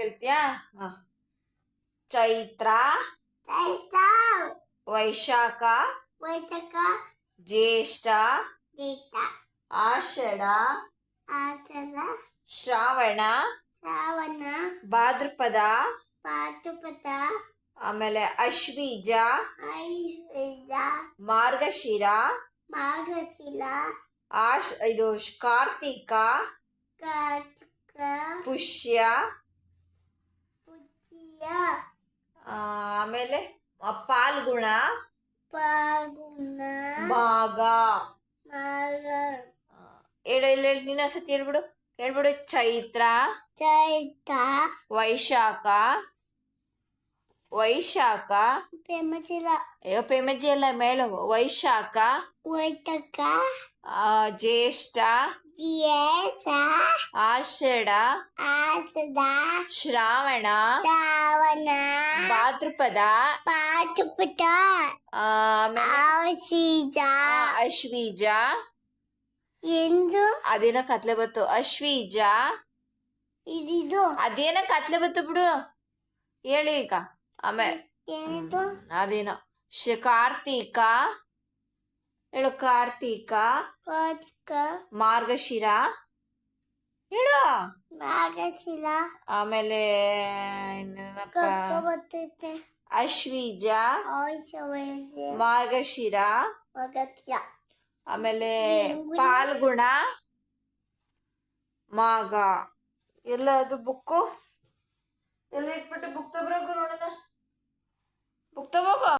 ಕೇಳ್ತೀಯಾ ಹ. ಚೈತ್ರ ಚೈತ್ರ. ವೈಶಾಖ ವೈಶಾಖ. ಜ್ಯೇಷ್ಠ ಜ್ಯೇಷ್ಠ. ಆಷಾಢ ಆಷಾಢ. ಶ್ರಾವಣ ಶ್ರಾವಣ. ಭಾದ್ರಪದ ಭಾದ್ರಪದ. ಆಮೇಲೆ ಅಶ್ವೀಜ ಐವೇದ ಮಾರ್ಗಶಿರ ಮಾರ್ಗಶಿರ. ಆಶ್ ಇದು ಕಾರ್ತಿಕ ಕಾರ್ತೀಕ ಕಾರ್ತಿಕ. ಪುಷ್ಯ ಆಮೇಲೆ ಆ, ಪಾಲ್ಗುಣ ಪಾಗುಣ ಮಾಘ ಮಾಘ ಆ, ಹೇಳು ಹೇಳು ಹೇಳು ನೀನು ಸತಿ ಹೇಳ್ಬಿಡು ಹೇಳ್ಬಿಡು ಚೈತ್ರ ಚೈತ್ರ ವೈಶಾಖ ವೈಶಾಖ ಪೆಮಚಿಲ ಅಯ್ಯೋ ಪೇಮಜ್ಜಿ ಎಲ್ಲ ಮೇಳು ವೈಶಾಖ ವೈತಕ ಪಾತೃಪದ ಜಿಯೇಸ ಆಷಾಢ ಆಸದ ಶ್ರಾವಣ ಶ್ರಾವಣ ಭಾದ್ರಪದ ಆ, ಆಮೇಲೆ? ಔಷಧ ಆ, ಅಶ್ವೀಜ. ಎಂದು? ಅದೇನ ಕತ್ಲೆ ಬತ್ತು. ಅಶ್ವೀಜ. ಇದಿದು. ಅದೇನ ಕತ್ಲೆ ಬತ್ತು ಬಿಡು. ಹೇಳಿ ಈಗ. ಆಮೇಲೆ ಅದೇನ. ಶ ಕಾರ್ತೀಕ. ಹೇಳು ಕಾರ್ತೀಕ. ಕಾರ್ತಿಕ. ಮಾರ್ಗಶಿರ. ಹೇಳು. ಚೀಲ ಆಮೇಲೆ ಇನ್ನೇನಪ್ಪ? ಅಶ್ವೀಜ. ಮಾರ್ಗಶಿರ. ಅಗತ್ಯ ಆಮೇಲೆ ಪಾಲ್ಗುಣ. ಮಾಗ. ಎಲ್ಲ ಅದು ಬುಕ್ಕು ಎಲ್ಲ ಇಟ್ಬಿಟ್ಟು ಬುಕ್ ತಗೋಗ